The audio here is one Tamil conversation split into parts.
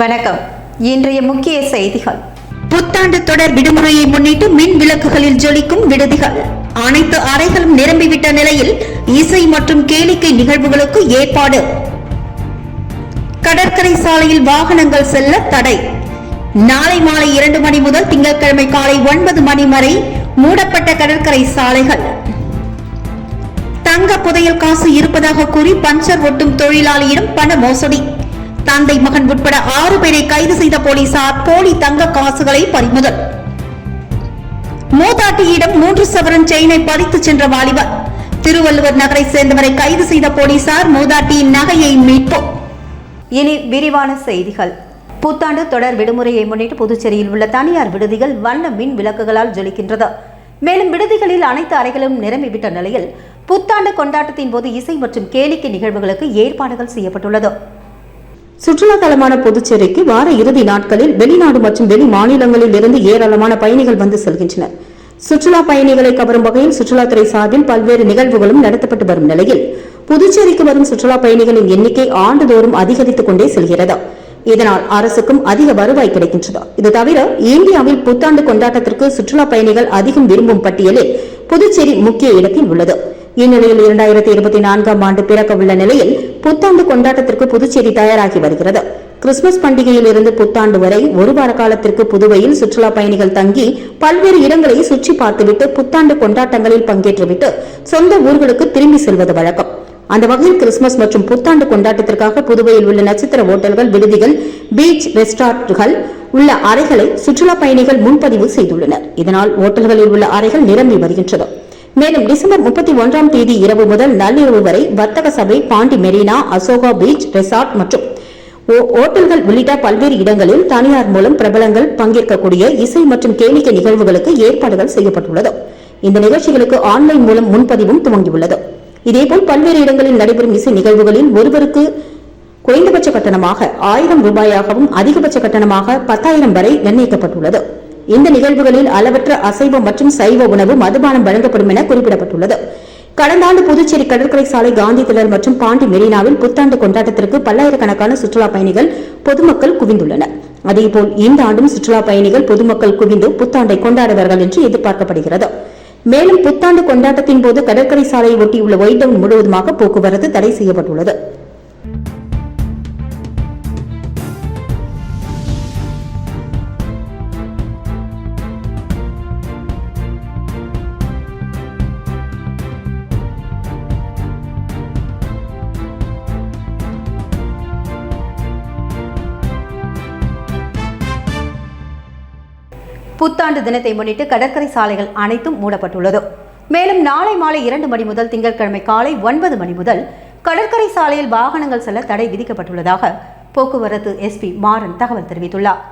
வணக்கம். இன்றைய முக்கிய செய்திகள். புத்தாண்டு தொடர் விடுமுறையை முன்னிட்டு மின் விளக்குகளில் ஜொலிக்கும் விடுதிகள். அனைத்து அறைகளும் நிரம்பிவிட்ட நிலையில் இசை மற்றும் கேளிக்கை நிகழ்வுகளுக்கு ஏற்பாடு. கடற்கரை சாலையில் வாகனங்கள் செல்ல தடை. நாளை மாலை இரண்டு மணி முதல் திங்கட்கிழமை காலை ஒன்பது மணி வரை மூடப்பட்ட கடற்கரை சாலைகள். தங்க புதையல் காசு இருப்பதாக கூறி பஞ்சர் ஒட்டும் தொழிலாளியிடம் பண மோசடி. தந்தை மகன் உட்பட ஆறு பேரை கைது செய்த போலீசார் போலி தங்க காசுகளை பறிமுதல். மூதாட்டியிடம் மூன்று சவரன் செயினை பறித்து சென்ற வாலிபர். திருவள்ளுவர் நகரை சேர்ந்தவரை கைது செய்த போலீசார் மூதாட்டியின் நகையை மீட்போம். இனி விரிவான செய்திகள். புத்தாண்டு தொடர் விடுமுறையை முன்னிட்டு புதுச்சேரியில் உள்ள தனியார் விடுதிகள் வண்ண மின் விளக்குகளால் ஜொலிக்கின்றது. மேலும் விடுதிகளில் அனைத்து அறைகளும் நிரம்பிவிட்ட நிலையில் புத்தாண்டு கொண்டாட்டத்தின் போது இசை மற்றும் கேளிக்கை நிகழ்வுகளுக்கு ஏற்பாடுகள் செய்யப்பட்டுள்ளது. சுற்றுலா தலமான புதுச்சேரிக்கு வார இறுதி நாட்களில் வெளிநாடு மற்றும் வெளி மாநிலங்களில் இருந்து ஏராளமான பயணிகள் வந்து செல்கின்றனர். சுற்றுலா பயணிகளை கவரும் வகையில் சுற்றுலாத்துறை சார்பில் பல்வேறு நிகழ்வுகளும் நடத்தப்பட்டு வரும் நிலையில் புதுச்சேரிக்கு வரும் சுற்றுலா பயணிகளின் எண்ணிக்கை ஆண்டுதோறும் அதிகரித்துக் கொண்டே செல்கிறது. இதனால் அரசுக்கும் அதிக வருவாய் கிடைக்கின்றது. இது தவிர இந்தியாவில் புத்தாண்டு கொண்டாட்டத்திற்கு சுற்றுலா பயணிகள் அதிகம் விரும்பும் பட்டியலில் புதுச்சேரி முக்கிய இடத்தில் உள்ளது. இந்நிலையில் இரண்டாயிரத்தி இருபத்தி நான்காம் ஆண்டு பிறக்க உள்ள நிலையில் புத்தாண்டு கொண்டாட்டத்திற்கு புதுச்சேரி தயாராகி வருகிறது. கிறிஸ்துமஸ் பண்டிகையில் இருந்து புத்தாண்டு வரை ஒரு வார காலத்திற்கு புதுவையில் சுற்றுலா பயணிகள் தங்கி பல்வேறு இடங்களை சுற்றி பார்த்துவிட்டு புத்தாண்டு கொண்டாட்டங்களில் பங்கேற்றுவிட்டு சொந்த ஊர்களுக்கு திரும்பி செல்வது வழக்கம். அந்த வகையில் கிறிஸ்துமஸ் மற்றும் புத்தாண்டு கொண்டாட்டத்திற்காக புதுவையில் உள்ள நட்சத்திர ஓட்டல்கள் விடுதிகள் பீச் ரெஸ்டாரண்ட்கள் உள்ள அறைகளை சுற்றுலா பயணிகள் முன்பதிவு செய்துள்ளனர். இதனால் ஓட்டல்களில் உள்ள அறைகள் நிரம்பி வருகின்றது மேலும் டிசம்பர் முப்பத்தி ஒன்றாம் தேதி இரவு முதல் நள்ளிரவு வரை வர்த்தக சபை Pondy Marina Ashoka beach resort மற்றும் ஓ- ஓட்டல்கள் உள்ளிட்ட பல்வேறு இடங்களில் தனியார் மூலம் பிரபலங்கள் பங்கேற்கக்கூடிய இசை மற்றும் கேளிக்கை நிகழ்வுகளுக்கு ஏற்பாடுகள் செய்யப்பட்டுள்ளது. இந்த நிகழ்ச்சிகளுக்கு ஆன்லைன் மூலம் முன்பதிவும் துவங்கியுள்ளது. இதேபோல் பல்வேறு இடங்களில் நடைபெறும் இசை நிகழ்வுகளில் ஒருவருக்கு குறைந்தபட்ச கட்டணமாக ஆயிரம் ரூபாயாகவும் அதிகபட்ச கட்டணமாக பத்தாயிரம் வரை நிர்ணயிக்கப்பட்டுள்ளது. இந்த நிகழ்வுகளில் அளவற்ற அசைவ மற்றும் சைவ உணவு மதுபானம் வழங்கப்படும் என குறிப்பிடப்பட்டுள்ளது. கடந்த ஆண்டு புதுச்சேரி கடற்கரை சாலை காந்தி திடல் மற்றும் பாண்டி மெரினாவில் புத்தாண்டு கொண்டாட்டத்திற்கு பல்லாயிரக்கணக்கான சுற்றுலா பயணிகள் பொதுமக்கள் குவிந்துள்ளனர். அதேபோல் இந்த ஆண்டும் சுற்றுலா பயணிகள் பொதுமக்கள் குவிந்து புத்தாண்டை கொண்டாடுவார்கள் என்று எதிர்பார்க்கப்படுகிறது. மேலும் புத்தாண்டு கொண்டாட்டத்தின் போது கடற்கரை சாலையை ஒட்டியுள்ள ஒயிட் டவுன் முழுவதுமாக போக்குவரத்து தடை செய்யப்பட்டுள்ளது. புத்தாண்டு தினத்தை முன்னிட்டு கடற்கரை சாலைகள் அனைத்தும் மூடப்பட்டுள்ளது. மேலும் நாளை மாலை இரண்டு மணி முதல் திங்கட்கிழமை காலை ஒன்பது மணி முதல் கடற்கரை சாலையில் வாகனங்கள் செல்ல தடை விதிக்கப்பட்டுள்ளதாக போக்குவரத்து எஸ்பி மாறன் தகவல் தெரிவித்துள்ளார்.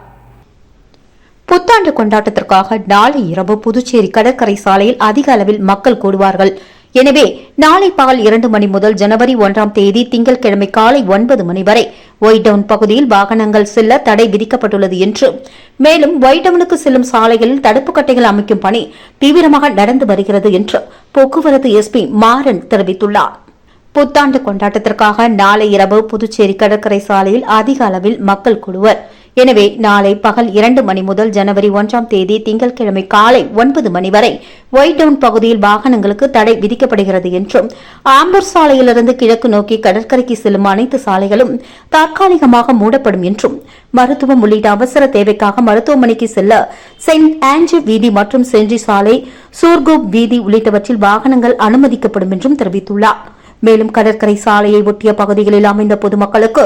புத்தாண்டு கொண்டாட்டத்திற்காக நாளை இரவு புதுச்சேரி கடற்கரை சாலையில் அதிக அளவில் மக்கள் கூடுவார்கள். எனவே நாளை பகல் இரண்டு மணி முதல் ஜனவரி ஒன்றாம் தேதி திங்கட்கிழமை காலை ஒன்பது மணி வரை ஒயிட் டவுன் பகுதியில் வாகனங்கள் செல்ல தடை விதிக்கப்பட்டுள்ளது என்று. மேலும் ஒயிட் டவுனுக்கு செல்லும் சாலைகளில் தடுப்பு கட்டைகள் அமைக்கும் பணி தீவிரமாக நடந்து வருகிறது என்று போக்குவரத்து எஸ்பி மாறன் தெரிவித்துள்ளார். புத்தாண்டு கொண்டாட்டத்திற்காக நாளை இரவு புதுச்சேரி கடற்கரை சாலையில் அதிக அளவில் மக்கள் கூடுவர் எனவே நாளை பகல் இரண்டு மணி முதல் ஜனவரி ஒன்றாம் தேதி திங்கட்கிழமை காலை ஒன்பது மணி வரை ஒயிட் டவுன் பகுதியில் வாகனங்களுக்கு தடை விதிக்கப்படுகிறது என்றும் ஆம்பூர் சாலையிலிருந்து கிழக்கு நோக்கி கடற்கரைக்கு செல்லும் அனைத்து சாலைகளும் தற்காலிகமாக மூடப்படும் என்றும் மருத்துவம் உள்ளிட்ட அவசர தேவைக்காக மருத்துவமனைக்கு செல்ல செயின்ட் ஆண்ட்ரூ வீதி மற்றும் செஞ்சி சாலை சூர்கோப் வீதி உள்ளிட்டவற்றில் வாகனங்கள் அனுமதிக்கப்படும் என்றும் தெரிவித்துள்ளார். மேலும் கடற்கரை சாலையை ஒட்டிய பகுதிகளில் அமைந்த பொதுமக்களுக்கு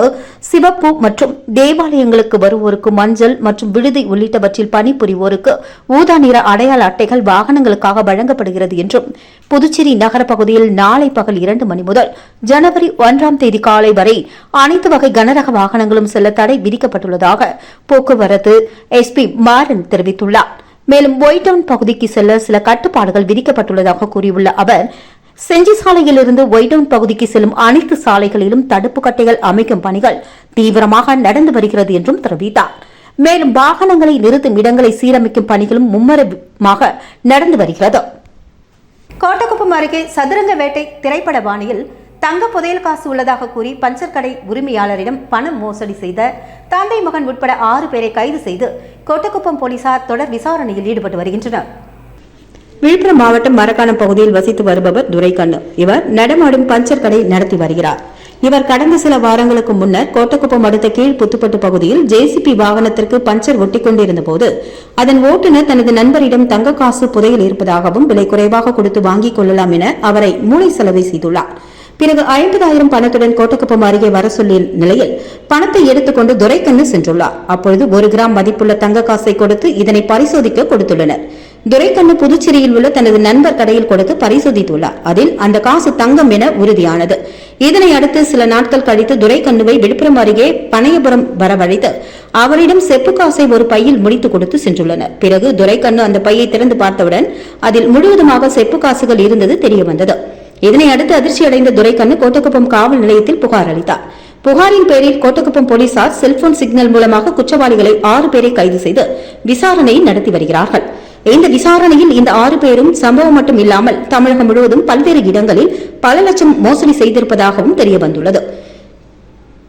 சிவப்பு மற்றும் தேவாலயங்களுக்கு வருவோருக்கு மஞ்சள் மற்றும் விடுதி உள்ளிட்டவற்றில் பணிபுரிவோருக்கு ஊதா நிற அடையாள அட்டைகள் வாகனங்களுக்காக வழங்கப்படுகிறது என்றும். புதுச்சேரி நகர பகுதியில் நாளை பகல் இரண்டு மணி முதல் ஜனவரி ஒன்றாம் தேதி காலை வரை அனைத்து வகை கனரக வாகனங்களும் செல்ல தடை விதிக்கப்பட்டுள்ளதாக போக்குவரத்து எஸ்பி மாறன் தெரிவித்துள்ளார். மேலும் ஒயிட் டவுன் பகுதிக்கு செல்ல சில கட்டுப்பாடுகள் விதிக்கப்பட்டுள்ளதாக கூறியுள்ள அவர் செஞ்சி சாலையிலிருந்து ஒய்டவுன் பகுதிக்கு செல்லும் அனைத்து சாலைகளிலும் தடுப்பு கட்டைகள் அமைக்கும் பணிகள் தீவிரமாக நடந்து வருகிறது என்றும் தெரிவித்தார். மேலும் வாகனங்களை நிறுத்தும் இடங்களை சீரமைக்கும் பணிகளும் மும்முரமாக நடந்து வருகிறது. கோட்டக்குப்பம் அருகே சதுரங்க வேட்டை திரைப்பட பாணியில் தங்க புதையல் காசு உள்ளதாக கூறி பஞ்சர் கடை உரிமையாளரிடம் பணம் மோசடி செய்த தந்தை மகன் உட்பட ஆறு பேரை கைது செய்து கோட்டக்குப்பம் போலீசார் தொடர் விசாரணையில் ஈடுபட்டு வருகின்றனர். விழுப்புரம் மாவட்டம் மரக்காணம் பகுதியில் வசித்து வருபவர் துரைக்கண்ணு. இவர் நடமாடும் பஞ்சர் கடை நடத்தி வருகிறார். இவர் கடந்த சில வாரங்களுக்கு முன்னர் கோட்டக்குப்பம் அடுத்த கீழ் புத்துப்பட்டு பகுதியில் ஜேசிபி வாகனத்திற்கு பஞ்சர் ஒட்டி கொண்டிருந்த போது அதன் ஓட்டுநர் தனது நண்பரிடம் தங்க காசு புதையில் இருப்பதாகவும் விலை குறைவாக கொடுத்து வாங்கிக் கொள்ளலாம் என அவரை மூளை செலவை செய்துள்ளார். பிறகு ஐம்பதாயிரம் பணத்துடன் கோட்டக்குப்பம் அருகே வர சொல்லிய நிலையில் பணத்தை எடுத்துக்கொண்டு துரைக்கண்ணு சென்றுள்ளார். அப்பொழுது ஒரு கிராம் மதிப்புள்ள தங்க காசை கொடுத்து இதனை பரிசோதிக்க கொடுத்துள்ளனர். துரைக்கண்ணு புதுச்சேரியில் உள்ள தனது நண்பர் கடையில் கொடுத்து பரிசோதித்துள்ளார். அதில் அந்த காசு தங்கம் என உறுதியானது. இதனை அடுத்து சில நாட்கள் கழித்து துரைக்கண்ணுவை விழுப்புரம் அருகே பனையபுரம் வரவழைத்து அவரிடம் செப்பு காசை ஒரு பையில் முடித்து கொடுத்து சென்றுள்ளனர். பிறகு துரைக்கண்ணு அந்த பையை திறந்து பார்த்தவுடன் அதில் முழுவதுமாக செப்பு காசுகள் இருந்தது தெரிய வந்தது இதனை அடுத்து அதிர்ச்சியடைந்த துரைக்கண்ணு கோட்டக்குப்பம் காவல் நிலையத்தில் புகார் அளித்தார். புகாரின் பேரில் கோட்டக்குப்பம் போலீசார் செல்போன் சிக்னல் மூலமாக குற்றவாளிகளை ஆறு பேரை கைது செய்து விசாரணை நடத்தி வருகிறார்கள். இந்த விசாரணையில் இந்த ஆறு பேரும் சம்பவம் மட்டும் இல்லாமல் தமிழகம் முழுவதும் பல்வேறு இடங்களில் பல லட்சம் மோசடி செய்திருப்பதாகவும் தெரிய வந்துள்ளது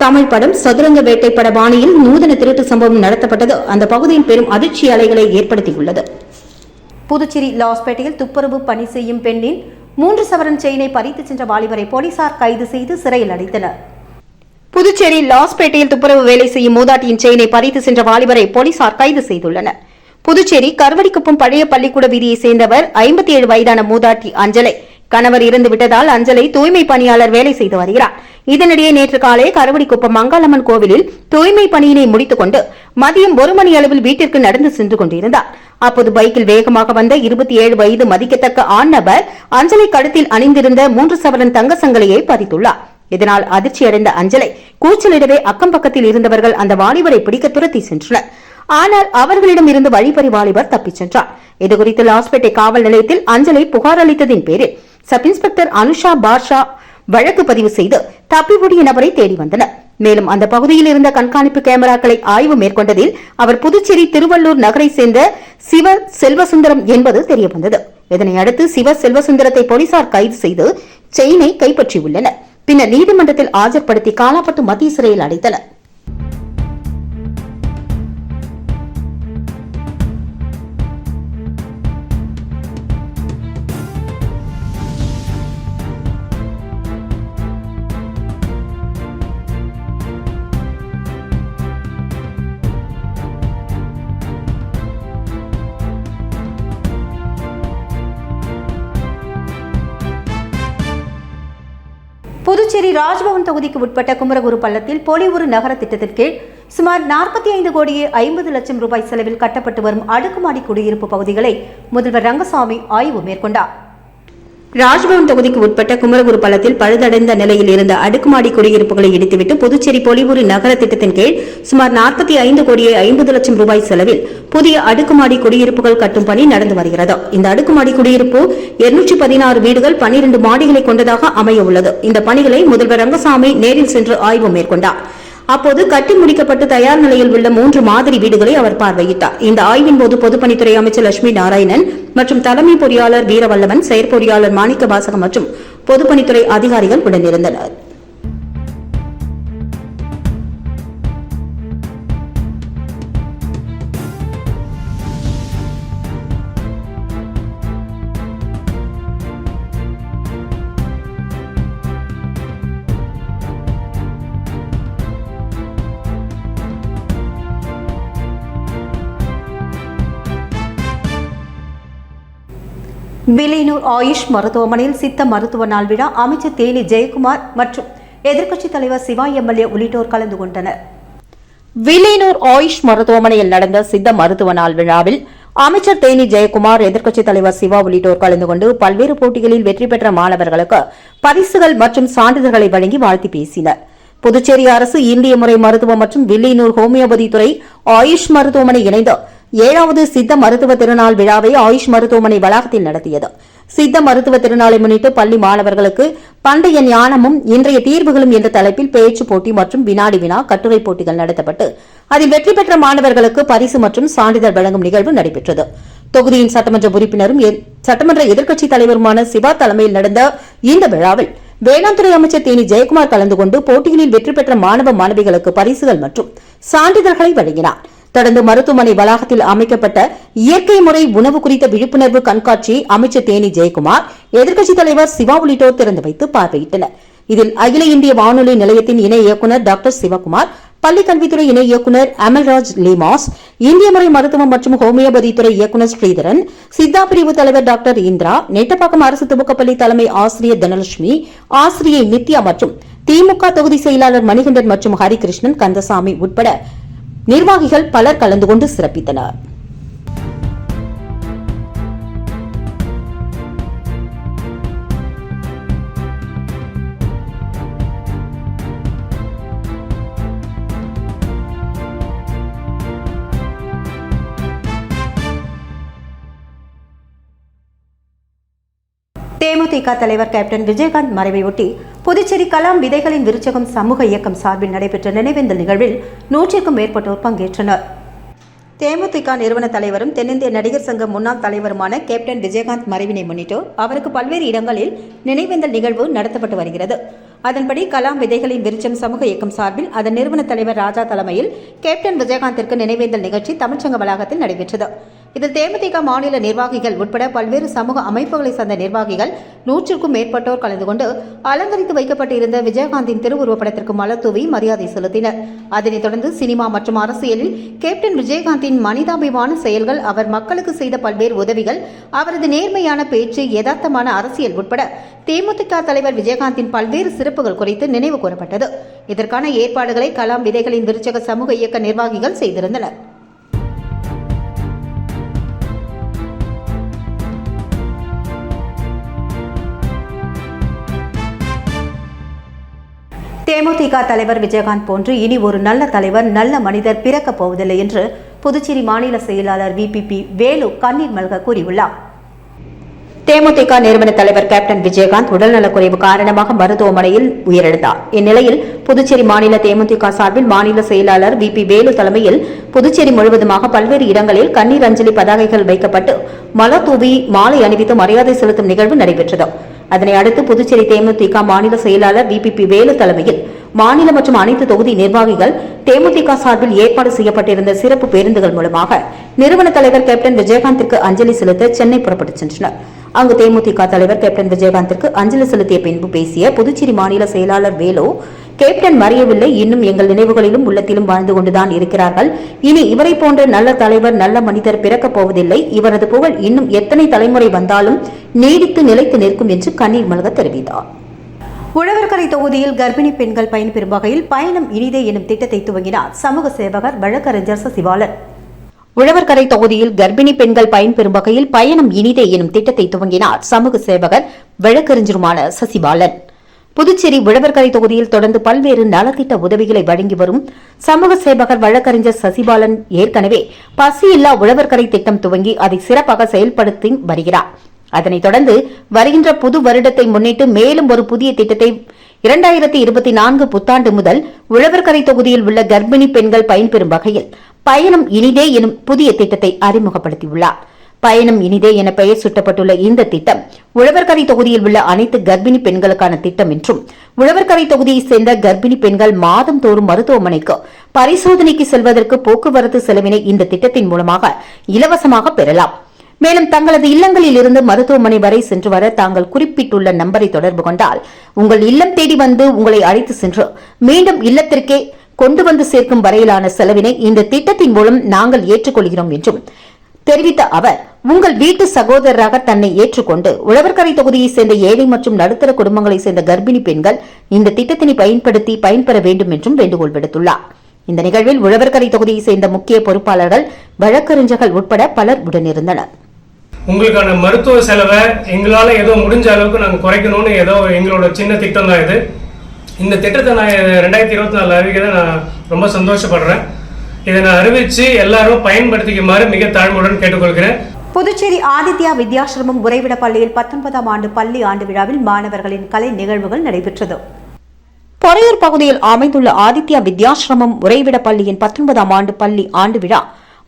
தமிழ் படம் சதுரங்க வேட்டை பட பாணியில் நூதன திருட்டு சம்பவம் நடத்தப்பட்டது. அந்த பகுதியில் பெரும் அதிர்ச்சி அலைகளை ஏற்படுத்தியுள்ளது. புதுச்சேரி லாஸ்பேட்டையில் துப்புரவு பணி செய்யும் பெண்ணின் மூன்று சவரன் செயினை பறித்து சென்ற வாலிபரை போலீசார் கைது செய்து சிறையில் அடைத்தனர். புதுச்சேரி லாஸ்பேட்டையில் துப்புரவு வேலை செய்யும் மூதாட்டியின் செயினை பறித்து சென்ற வாலிபரை போலீசார் கைது செய்துள்ளனர். புதுச்சேரி கருவடிக்குப்பம் பழைய பள்ளிக்கூட வீதியைச் சேர்ந்தவர் ஐம்பத்தி ஏழு வயதான மூதாட்டி அஞ்சலை. கணவர் இறந்து விட்டதால் அஞ்சலை தூய்மை பணியாளர் வேலை செய்து வருகிறார். இதனிடையே நேற்று காலை கருவடிக்குப்பம் மங்காளம்மன் கோவிலில் தூய்மை பணியினை முடித்துக் கொண்டு மதியம் ஒரு மணி அளவில் வீட்டிற்கு நடந்து சென்று கொண்டிருந்தார். அப்போது பைக்கில் வேகமாக வந்த இருபத்தி ஏழு வயது மதிக்கத்தக்க ஆண் நபர் அஞ்சலை கழுத்தில் அணிந்திருந்த மூன்று சவரன் தங்க சங்கிலியை பதித்துள்ளார். இதனால் அதிர்ச்சியடைந்த அஞ்சலை கூச்சலிடவே அக்கம் பக்கத்தில் இருந்தவர்கள் அந்த வாலிபரை பிடிக்க துரத்தி சென்றனர். ஆனால் அவர்களிடம் இருந்து வழிபறி வாலிபர் தப்பிச் சென்றார். இதுகுறித்து லாஸ்பேட்டை காவல் நிலையத்தில் அஞ்சலை புகார் அளித்ததின் பேரில் சப் இன்ஸ்பெக்டர் அனுஷா பாஷா வழக்கு பதிவு செய்து தப்பி ஓடிய நபரை தேடி வந்தனர். மேலும் அந்த பகுதியில் இருந்த கண்காணிப்பு கேமராக்களை ஆய்வு மேற்கொண்டதில் அவர் புதுச்சேரி திருவள்ளூர் நகரை சேர்ந்த சிவ செல்வசுந்தரம் என்பது தெரியவந்தது. இதனை அடுத்து சிவ செல்வசுந்தரத்தை போலீசார் கைது செய்து செயினை கைப்பற்றியுள்ளனர். பின்னர் நீதிமன்றத்தில் ஆஜர்படுத்தி காலாப்பட்டு மத்திய சிறையில் அடைத்தனர். தொகுதிக்கு உட்பட்ட குமரகுரு பள்ளத்தில் பொலிவுறு நகர திட்டத்தின் கீழ் சுமார் நாற்பத்தி ஐந்து கோடியே ஐம்பது லட்சம் ரூபாய் செலவில் கட்டப்பட்டு வரும் அடுக்குமாடி குடியிருப்பு பகுதிகளை முதல்வர் ரங்கசாமி ஆய்வு மேற்கொண்டார். ராஜ்பவன் தொகுதிக்கு உட்பட்ட குமரகுரு பள்ளத்தில் பழுதடைந்த நிலையில் இருந்த அடுக்குமாடி குடியிருப்புகளை இடித்துவிட்டு புதுச்சேரி பொலிவுறு நகர திட்டத்தின் கீழ் சுமார் நாற்பத்தி ஐந்து கோடியே ஐம்பது லட்சம் ரூபாய் செலவில் புதிய அடுக்குமாடி குடியிருப்புகள் கட்டும் பணி நடந்து வருகிறது. இந்த அடுக்குமாடி குடியிருப்பு இருநூற்றி பதினாறு வீடுகள் பனிரெண்டு மாடிகளை கொண்டதாக அமைய உள்ளது. இந்த பணிகளை முதல்வர் ரங்கசாமி நேரில் சென்று ஆய்வு மேற்கொண்டார். அப்போது கட்டி முடிக்கப்பட்டு தயார் நிலையில் உள்ள மூன்று மாதிரி வீடுகளை அவர் பார்வையிட்டார். இந்த ஆய்வின் போது பொதுப்பணித்துறை அமைச்சர் லட்சுமி நாராயணன் மற்றும் தலைமை பொறியாளர் வீரவல்லவன் செயற்பொறியாளர் மாணிக்க வாசகம் மற்றும் பொதுப்பணித்துறை அதிகாரிகள் உடனிருந்தனர். வில்லியனூர் ஆயுஷ் மருத்துவமனையில் சித்த மருத்துவ நாள் விழா அமைச்சர் தேனி ஜெயக்குமார் மற்றும் எதிர்க்கட்சித் தலைவர் சிவா எம்எல்ஏ உள்ளிட்டோர் கலந்து கொண்டனர். வில்லியனூர் ஆயுஷ் மருத்துவமனையில் நடந்த சித்த மருத்துவ நாள் விழாவில் அமைச்சர் தேனி ஜெயக்குமார் எதிர்க்கட்சித் தலைவர் சிவா உள்ளிட்டோர் கலந்து கொண்டு பல்வேறு போட்டிகளில் வெற்றி பெற்ற மாணவர்களுக்கு பரிசுகள் மற்றும் சான்றிதழ்களை வழங்கி வாழ்த்தி பேசினர். புதுச்சேரி அரசு இந்திய முறை மருத்துவம் மற்றும் வில்லியனூர் ஹோமியோபதி துறை ஆயுஷ் மருத்துவமனை இணைந்து ஏழாவது சித்த மருத்துவ திருநாள் விழாவை ஆயுஷ் மருத்துவமனை வளாகத்தில் நடத்தியது. சித்த மருத்துவ திருநாளை முன்னிட்டு பள்ளி மாணவர்களுக்கு பண்டைய ஞானமும் இன்றைய தீர்வுகளும் என்ற தலைப்பில் பேச்சு போட்டி மற்றும் வினாடி வினா கட்டுரை போட்டிகள் நடத்தப்பட்டு அதில் வெற்றி பெற்ற மாணவர்களுக்கு பரிசு மற்றும் சான்றிதழ் வழங்கும் நிகழ்வு நடைபெற்றது. தொகுதியின் சட்டமன்ற உறுப்பினரும் சட்டமன்ற எதிர்க்கட்சித் தலைவருமான சிவா தலைமையில் நடந்த இந்த விழாவில் வேளாண் துறை அமைச்சர் தேனி ஜெயக்குமார் கலந்து கொண்டு போட்டிகளில் வெற்றி பெற்ற மாணவ மாணவிகளுக்கு பரிசுகள் மற்றும் சான்றிதழ்களை வழங்கினார். தொடர்ந்து மருத்துவமனை வளாகத்தில் அமைக்கப்பட்ட இயற்கை முறை உணவு குறித்த விழிப்புணர்வு கண்காட்சியை அமைச்சர் தேனி ஜெயக்குமார் எதிர்க்கட்சித் தலைவர் சிவா உள்ளிட்டோர் திறந்து வைத்து பார்வையிட்டனர். இதில் அகில இந்திய வானொலி நிலையத்தின் இணை இயக்குநர் டாக்டர் சிவகுமார் பள்ளிக் கல்வித்துறை இணை இயக்குநர் அமல்ராஜ் லீமாஸ் இந்திய முறை மருத்துவம் மற்றும் ஹோமியோபதி துறை இயக்குநர் ஸ்ரீதரன் சித்தா பிரிவு தலைவர் டாக்டர் இந்திரா நெட்டப்பாக்கம் அரசு துவக்கப்பள்ளி தலைமை ஆசிரியர் தனலட்சுமி ஆசிரியை நித்யா மற்றும் திமுக தொகுதி செயலாளர் மணிகண்டன் மற்றும் ஹரிகிருஷ்ணன் கந்தசாமி உட்பட நிர்வாகிகள் பலர் கலந்து கொண்டு சிறப்பித்தனர். தேமுதிக தலைவர் கேப்டன் விஜயகாந்த் மறைவையொட்டி புதுச்சேரி கலாம் விதைகளின் விருச்சகம் சமூக இயக்கம் சார்பில் நடைபெற்ற நினைவேந்தல் நிகழ்வில் நூற்றிற்கும் மேற்பட்டோர் பங்கேற்றனர். தேமுதிக நிறுவன தலைவரும் தென்னிந்திய நடிகர் சங்க முன்னாள் தலைவருமான கேப்டன் விஜயகாந்த் மறைவினை முன்னிட்டு அவருக்கு பல்வேறு இடங்களில் நினைவேந்தல் நிகழ்வு நடத்தப்பட்டு வருகிறது. அதன்படி கலாம் விதைகளின் விருச்சம் சமூக இயக்கம் சார்பில் அதன் நிறுவன தலைவர் ராஜா தலைமையில் கேப்டன் விஜயகாந்திற்கு நினைவேந்தல் நிகழ்ச்சி தமிழ்ச்சங்க வளாகத்தில் நடைபெற்றது. இதில் தேமுதிக மாநில நிர்வாகிகள் உட்பட பல்வேறு சமூக அமைப்புகளை சார்ந்த நிர்வாகிகள் நூற்றுக்கும் மேற்பட்டோர் கலந்து கொண்டு அலங்கரித்து வைக்கப்பட்டிருந்த விஜயகாந்தின் திருவுருவப்படத்திற்கு மலர்தூவி மரியாதை செலுத்தினர். அதனைத் தொடர்ந்து சினிமா மற்றும் அரசியலில் கேப்டன் விஜயகாந்தின் மனிதாபிமான செயல்கள் அவர் மக்களுக்கு செய்த பல்வேறு உதவிகள் அவரது நேர்மையான பேச்சு யதார்த்தமான அரசியல் உட்பட தேமுதிக தலைவர் விஜயகாந்தின் பல்வேறு சிறப்புகள் குறித்து நினைவு கூறப்பட்டது. இதற்கான ஏற்பாடுகளை கலாம் விதைகளின் விருச்சக சமூக இயக்க நிர்வாகிகள் செய்திருந்தனர். தேமுதிக தலைவர் விஜயகாந்த் போன்று இனி ஒரு நல்ல தலைவர் நல்ல மனிதர் பிறக்கப் போவதில்லை என்று புதுச்சேரி மாநில செயலாளர் விபிபி வேலு கண்ணீர் மல்க கூறியுள்ளார். தேமுதிக நிறுவன தலைவர் கேப்டன் விஜயகாந்த் உடல்நலக்குறைவு காரணமாக மருத்துவமனையில் உயிரிழந்தார். இந்நிலையில் புதுச்சேரி மாநில தேமுதிக சார்பில் மாநில செயலாளர் வி பி வேலு தலைமையில் புதுச்சேரி முழுவதுமாக பல்வேறு இடங்களில் கண்ணீர் அஞ்சலி பதாகைகள் வைக்கப்பட்டு மலர் தூவி மாலை அணிவித்து மரியாதை செலுத்தும் நிகழ்வு நடைபெற்றது. அதனை அடுத்து புதுச்சேரி தேமுதிக மாநில செயலாளர் வி பி வேலு தலைமையில் மாநில மற்றும் அனைத்து தொகுதி நிர்வாகிகள் தேமுதிக சார்பில் ஏற்பாடு செய்யப்பட்டிருந்த சிறப்பு பேருந்துகள் மூலமாக நிறுவன தலைவர் கேப்டன் விஜயகாந்திற்கு அஞ்சலி செலுத்த சென்னை புறப்பட்டுச் சென்றனர். அங்கு தேமுதிக தலைவர் கேப்டன் விஜயகாந்திற்கு அஞ்சலி செலுத்திய பின்பு பேசிய புதுச்சேரி மாநில செயலாளர் வேலு கேப்டன் மறையவில்லை. இன்னும் எங்கள் நினைவுகளிலும் உள்ளத்திலும் வாழ்ந்து கொண்டுதான் இருக்கிறார்கள். இனி இவரை போன்ற நல்ல தலைவர் நல்ல மனிதர் பிறக்கப் போவதில்லை. இவரது புகழ் இன்னும் எத்தனை தலைமுறை வந்தாலும் நீடித்து நிலைத்து நிற்கும் என்று கண்ணீர் மல்க தெரிவித்தார். உழவர்கரை தொகுதியில் கர்ப்பிணி பெண்கள் பயன்பெறும் வகையில் பயணம் இனிதே எனும் திட்டத்தை துவங்கினார் சமூக சேவகர் வழக்கறிஞர் சசிபாலன். உழவர்கரை தொகுதியில் கர்ப்பிணி பெண்கள் பயன்பெறும் வகையில் பயணம் இனிதே எனும் திட்டத்தை துவங்கினார் சமூக சேவகர் வழக்கறிஞருமான சசிபாலன். புதுச்சேரி உழவர்கரை தொகுதியில் தொடர்ந்து பல்வேறு நலத்திட்ட உதவிகளை வழங்கி வரும் சமூக சேவகர் வழக்கறிஞர் சசிபாலன் ஏற்கனவே பசியில்லா உழவர்கரை திட்டம் துவங்கி அதை சிறப்பாக செயல்படுத்தி வருகிறார். அதனைத் தொடர்ந்து வருகின்ற புது வருடத்தை முன்னிட்டு மேலும் ஒரு புதிய திட்டத்தை இரண்டாயிரத்தி இருபத்தி நான்கு புத்தாண்டு முதல் உழவர்கரை தொகுதியில் உள்ள கர்ப்பிணி பெண்கள் பயன்பெறும் வகையில் பயணம் இனிதே எனும் புதிய திட்டத்தை அறிமுகப்படுத்தியுள்ளார். பயணம் இனிதே என பெயர் சுட்டப்பட்டுள்ள இந்த திட்டம் உழவர்கரை தொகுதியில் உள்ள அனைத்து கர்ப்பிணி பெண்களுக்கான திட்டம் என்றும் உழவர்கரை தொகுதியைச் சேர்ந்த கர்ப்பிணி பெண்கள் மாதம் தோறும் மருத்துவமனைக்கு பரிசோதனைக்கு செல்வதற்கு போக்குவரத்து செலவினை இந்த திட்டத்தின் மூலமாக இலவசமாக பெறலாம். மேலும் தங்களது இல்லங்களில் இருந்து மருத்துவமனை வரை சென்று வர தாங்கள் குறிப்பிட்டுள்ள நம்பரை தொடர்பு கொண்டால் உங்கள் இல்லம் தேடி வந்து உங்களை அழைத்து சென்று மீண்டும் இல்லத்திற்கே கொண்டு வந்து சேர்க்கும் வரையிலான செலவினை இந்த திட்டத்தின் மூலம் நாங்கள் ஏற்றுக்கொள்கிறோம் என்றும் தெரிவித்த அவர் உங்கள் வீட்டு சகோதரராக தன்னை ஏற்றுக்கொண்டு உழவர்கரை தொகுதியைச் சேர்ந்த ஏழை மற்றும் நடுத்தர குடும்பங்களைச் சேர்ந்த கர்ப்பிணி பெண்கள் இந்த திட்டத்தினை பயன்படுத்தி பயன்பெற வேண்டும் என்றும் வேண்டுகோள் விடுத்துள்ளார். இந்த நிகழ்வில் உழவர்கரை தொகுதியைச் சேர்ந்த முக்கிய பொறுப்பாளர்கள் வழக்கறிஞர்கள் உட்பட பலர் உடனிருந்தனர். உங்களுக்கான மருத்துவ செலவை எங்களால் ஏதோ முடிஞ்ச அளவுக்கு நாங்கள் குறைக்கணும்னு ஏதோ எங்களோட சின்ன திட்டம் தான் இது. இந்த திட்டத்தை நான் ரெண்டாயிரத்தி இருபத்தி நாலு அறிவிக்க நான் ரொம்ப சந்தோஷப்படுறேன். இதை நான் அறிவித்து எல்லாரும் பயன்படுத்திக்குமாறு மிக தாழ்மையுடன் கேட்டுக்கொள்கிறேன். புதுச்சேரி ஆதித்யா வித்யாசிரமம் உறைவிட பள்ளியில் பத்தொன்பதாம் ஆண்டு பள்ளி ஆண்டு விழாவில் மாணவர்களின் கலை நிகழ்வுகள் நடைபெற்றது. பொறையூர் பகுதியில் அமைந்துள்ள ஆதித்யா வித்யாசிரமம் உறைவிட பள்ளியின் பத்தொன்பதாம் ஆண்டு பள்ளி ஆண்டு விழா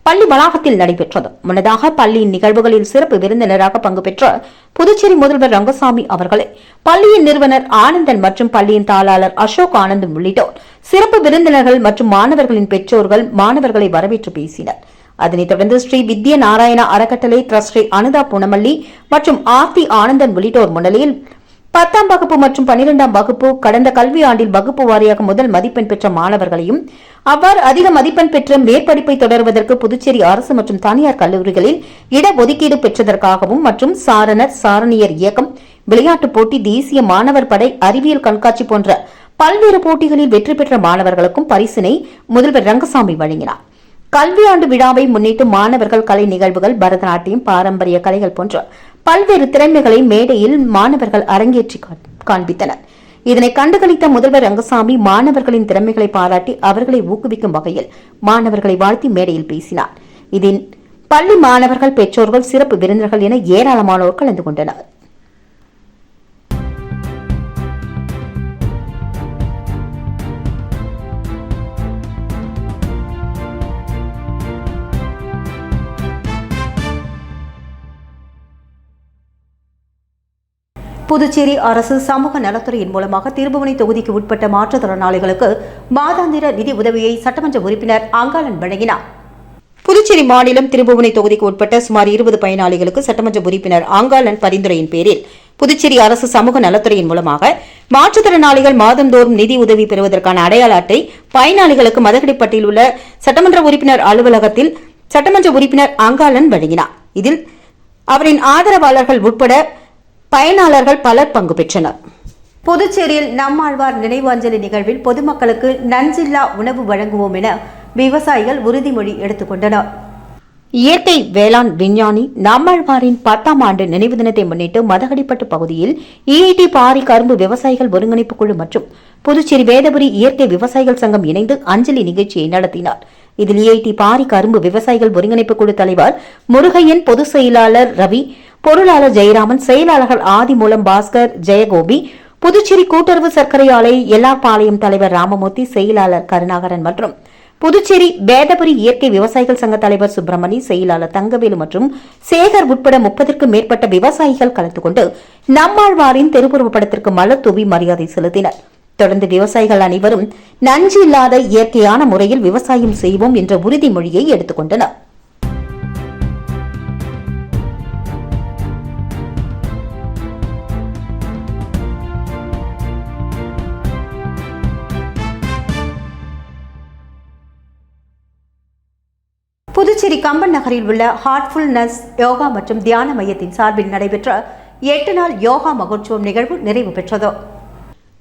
பள்ளி வளாகத்தில் நடைபெற்றது. முன்னதாக பள்ளியின் நிகழ்வுகளில் சிறப்பு விருந்தினராக பங்கு பெற்ற புதுச்சேரி முதல்வர் ரங்கசாமி அவர்களை பள்ளியின் நிறுவனர் ஆனந்தன் மற்றும் பள்ளியின் தாளாளர் அசோக் ஆனந்தன் உள்ளிட்டோர் சிறப்பு விருந்தினர்கள் மற்றும் மாணவர்களின் பெற்றோர்கள் மாணவர்களை வரவேற்று பேசினர். அதனைத் தொடர்ந்து ஸ்ரீ வித்ய நாராயண அறக்கட்டளை டிரஸ்ட் அனுதா புனமல்லி மற்றும் ஆர்த்தி ஆனந்தன் உள்ளிட்டோர் முன்னிலையில் பத்தாம் வகுப்பு மற்றும் பனிரெண்டாம் வகுப்பு கடந்த கல்வி ஆண்டில் வகுப்பு வாரியாக முதல் மதிப்பெண் பெற்ற மாணவர்களையும் அவ்வாறு அதிக மதிப்பெண் பெற்ற மேற்படிப்பை தொடர்வதற்கு புதுச்சேரி அரசு மற்றும் தனியார் கல்லூரிகளில் இடஒதுக்கீடு பெற்றதற்காகவும் மற்றும் சாரணர் சாரணியர் இயக்கம் விளையாட்டுப் போட்டி தேசிய மாணவர் படை அறிவியல் கண்காட்சி போன்ற பல்வேறு போட்டிகளில் வெற்றி பெற்ற மாணவர்களுக்கும் பரிசினை முதல்வர் ரங்கசாமி வழங்கினார். கல்வியாண்டு விழாவை முன்னிட்டு மாணவர்கள் கலை நிகழ்வுகள் பரதநாட்டியம் பாரம்பரிய கலைகள் போன்ற பல்வேறு திறமைகளை மேடையில் மாணவர்கள் அரங்கேற்றி காண்பித்தனர். இதனை கண்டுகளித்த முதல்வர் ரங்கசாமி மாணவர்களின் திறமைகளை பாராட்டி அவர்களை ஊக்குவிக்கும் வகையில் மாணவர்களை வாழ்த்தி மேடையில் பேசினார். இதில் பள்ளி மாணவர்கள் பெற்றோர்கள் சிறப்பு விருந்தர்கள் என ஏராளமானோர் கலந்து கொண்டனர். புதுச்சேரி அரசு சமூக நலத்துறையின் மூலமாக திருபுவனை தொகுதிக்கு உட்பட்ட மாற்றுத்திறனாளிகளுக்கு மாதாந்திர நிதி உதவியை சட்டமன்ற உறுப்பினர் அங்காளன் வழங்கினார். புதுச்சேரி மாநிலம் திருபுவனை தொகுதிக்கு உட்பட்ட சுமார் இருபது பயனாளிகளுக்கு சட்டமன்ற உறுப்பினர் ஆங்காளன் பரிந்துரையின் பேரில் புதுச்சேரி அரசு சமூக நலத்துறையின் மூலமாக மாற்றுத்திறனாளிகள் மாதந்தோறும் நிதி உதவி பெறுவதற்கான அடையாள அட்டை பயனாளிகளுக்கு மதகடிப்பட்டில் உள்ள சட்டமன்ற உறுப்பினர் அலுவலகத்தில் சட்டமன்ற உறுப்பினர் அங்காளன் வழங்கினார். இதில் அவரின் ஆதரவாளர்கள் உட்பட பயனாளர்கள் பலர் பங்கு பெற்றனர். புதுச்சேரியில் நம்மாழ்வார் நினைவு அஞ்சலி நிகழ்வில் பொதுமக்களுக்கு நஞ்சில்லா உணவு வழங்குவோம் என விவசாயிகள் உறுதிமொழி எடுத்துக்கொண்டனர் இயற்கை வேளாண் விஞ்ஞானி நம்மாழ்வாரின் பத்தாம் ஆண்டு நினைவு தினத்தை முன்னிட்டு மதகடிப்பட்டு பகுதியில் இஐடி பாரி கரும்பு விவசாயிகள் ஒருங்கிணைப்பு குழு மற்றும் புதுச்சேரி வேதபுரி இயற்கை விவசாயிகள் சங்கம் இணைந்து அஞ்சலி நிகழ்ச்சியை நடத்தினார். இதில் இஐடி பாரி கரும்பு விவசாயிகள் ஒருங்கிணைப்பு குழு தலைவர் முருகையன் பொதுச் செயலாளர் ரவி பொருளாளர் ஜெயராமன் செயலாளர்கள் ஆதிமூலம் பாஸ்கர் ஜெயகோபி புதுச்சேரி கூட்டுறவு சர்க்கரை ஆலை எல்லாப்பாளையம் தலைவர் ராமமூர்த்தி செயலாளர் கருணாகரன் மற்றும் புதுச்சேரி வேதபுரி இயற்கை விவசாயிகள் சங்க தலைவர் சுப்பிரமணி செயலாளர் தங்கவேலு மற்றும் சேகர் உட்பட முப்பதற்கும் மேற்பட்ட விவசாயிகள் கலந்து கொண்டு நம்மாழ்வாரின் திருவுருவப் படத்திற்கு மலர் தூவி மரியாதை செலுத்தினர். தொடர்ந்து விவசாயிகள் அனைவரும் நஞ்சு இல்லாத இயற்கையான முறையில் விவசாயம் செய்வோம் என்ற உறுதிமொழியை எடுத்துக் புதுச்சேரி கம்பன் நகரில் உள்ள ஹார்ட்ஃபுல்னஸ் யோகா மற்றும் தியான மையத்தின் சார்பில் நடைபெற்ற எட்டு நாள் யோகா மகோற்சவம் நிகழ்வு நிறைவு பெற்றது.